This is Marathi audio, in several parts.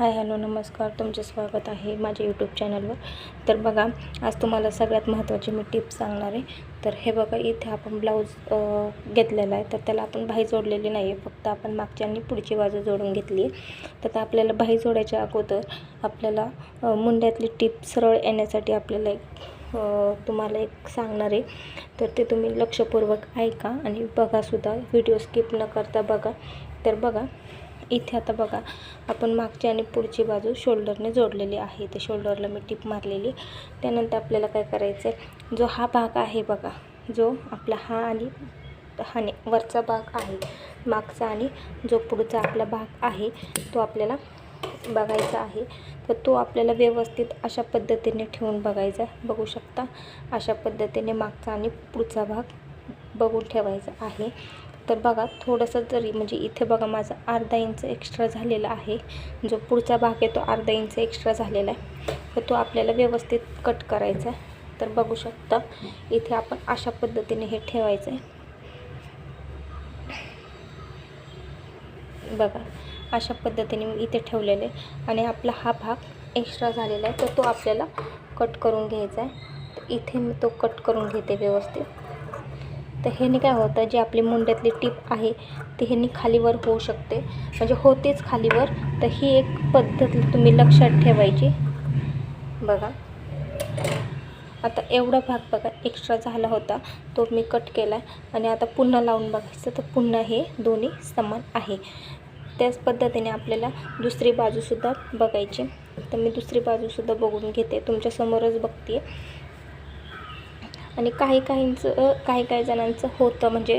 हाय हॅलो नमस्कार. तुमचे स्वागत आहे माझ्या यूट्यूब चॅनलवर तर बघा आज तुम्हाला सगळ्यात महत्त्वाची मी टिप्स सांगणार आहे. तर हे बघा इथे आपण ब्लाऊज घेतलेला आहे. तर त्याला आपण बाही जोडलेली नाही आहे फक्त आपण मागच्या आणि पुढची बाजू जोडून घेतली आहे. तर आपल्याला बाही जोडायच्या अगोदर आपल्याला मुंड्यातली टिप सरळ येण्यासाठी आपल्याला एक तुम्हाला एक सांगणार आहे. तर ते तुम्ही लक्षपूर्वक ऐका आणि बघासुद्धा. व्हिडिओ स्किप न करता बघा. तर बघा इथे आता बघा आपण मागची आणि पुढची बाजू शोल्डरने जोडलेली आहे. ते शोल्डरला मी टीप मारलेली. त्यानंतर आपल्याला काय करायचं आहे जो हा भाग आहे बघा जो आपला हा आणि हा ने वरचा भाग आहे. मागचा आणि जो पुढचा आपला भाग आहे तो आपल्याला बघायचा आहे. तर तो आपल्याला व्यवस्थित अशा पद्धतीने ठेवून बघायचा. बघू शकता अशा पद्धतीने मागचा आणि पुढचा भाग बघून ठेवायचा आहे. तर बघा थोडंसं जरी म्हणजे इथे बघा माझा अर्धा इंच एक्स्ट्रा झालेला आहे. जो पुढचा भाग आहे तो अर्धा इंच एक्स्ट्रा झालेला आहे. तर तो आपल्याला व्यवस्थित कट करायचा आहे. तर बघू शकता इथे आपण अशा पद्धतीने हे ठेवायचं आहे. बघा अशा पद्धतीने मी इथे ठेवलेले आणि आपला हा भाग एक्स्ट्रा झालेला आहे. तर तो आपल्याला कट करून घ्यायचा आहे. इथे मी तो कट करून घेते व्यवस्थित. तर ह्याने काय होतं जे आपली मुंड्यातली टीप आहे ती ह्यानी खालीवर होऊ शकते. म्हणजे होतेच खालीवर तर ही एक पद्धत तुम्ही लक्षात ठेवायची. बघा. आता एवढा भाग बघा एक्स्ट्रा झाला होता. तो मी कट केला आणि आता पुन्हा लावून बघायचं तर पुन्हा हे दोन्ही समान आहे. त्याच पद्धतीने आपल्याला दुसरी बाजूसुद्धा बघायची. तर मी दुसरी बाजूसुद्धा बघून घेते. तुमच्यासमोरच बघते आणि काही काहींचं काही काही जणांचं होतं म्हणजे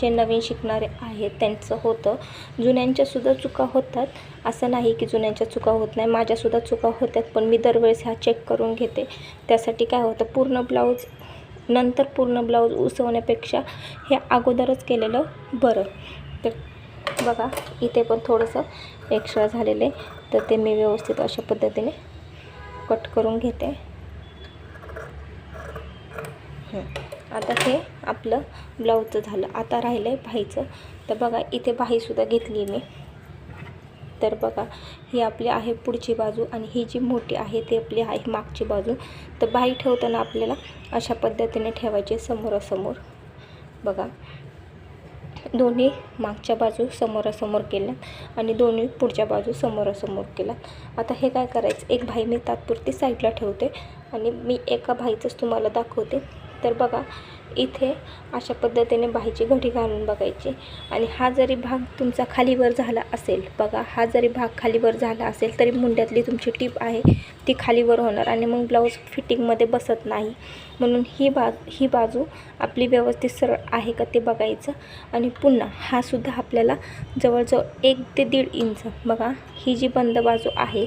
जे नवीन शिकणारे आहेत त्यांचं होतं. जुन्यांच्यासुद्धा चुका होतात. असं नाही की जुन्यांच्या चुका होत नाही. माझ्यासुद्धा चुका होतात पण मी दरवेळेस ह्या चेक करून घेते. त्यासाठी काय होतं पूर्ण ब्लाऊज नंतर पूर्ण ब्लाऊज उसवण्यापेक्षा हे अगोदरच केलेलं बरं. तर बघा इथे पण थोडंसं एक्स्ट्रा झालेलं आहे. तर ते मी व्यवस्थित अशा पद्धतीने कट करून घेते. आता हे आपलं ब्लाऊजचं झालं. आता राहिलं आहे बाहीचं तर बघा इथे बाहीसुद्धा घेतली मी. तर बघा ही आपली आहे पुढची बाजू आणि ही जी मोठी आहे ती आपली आहे मागची बाजू. तर बाही ठेवताना आपल्याला अशा पद्धतीने ठेवायची समोरासमोर. बघा दोन्ही मागच्या बाजू समोरासमोर केल्यात आणि दोन्ही पुढच्या बाजू समोरासमोर केल्यात. आता हे काय करायचं? एक भाई मी तात्पुरती साईडला ठेवते आणि मी एका भाईचंच तुम्हाला दाखवते. तर बघा इथे अशा पद्धतीने बाहीची घडी घालून बघायची. आणि हा जरी भाग तुमचा खालीवर झाला असेल बघा हा जरी भाग खालीवर झाला असेल तरी मुंड्यातली तुमची टीप आहे ती खालीवर होणार आणि मग ब्लाऊज फिटिंगमध्ये बसत नाही. म्हणून ही बाज ही बाजू आपली व्यवस्थित सरळ आहे का ते बघायचं. आणि पुन्हा हा सुद्धा आपल्याला जवळजवळ एक ते दीड इंच बघा ही जी बंद बाजू आहे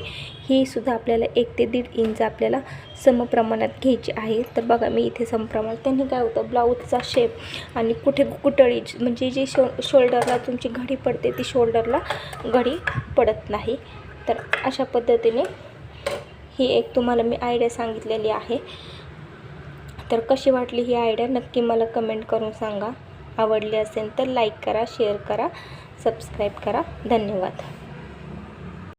ही सुद्धा आपल्याला एक ते दीड इंच आपल्याला समप्रमाणात घ्यायची आहे. तर बघा मी इथे समप्रमाणात त्यांनी काय होतं ब्लाऊजचा शेप आणि कुठे कुटळी म्हणजे जी शो शोल्डरला तुमची घडी पडते ती शोल्डरला घडी पडत नाही. तर अशा पद्धतीने ही एक तुम्हाला मी आयडिया सांगितलेली आहे. तर कशी वाटली ही आयडिया नक्की मला कमेंट करून सांगा. आवडली असेल तर लाईक करा शेअर करा सबस्क्राईब करा. धन्यवाद.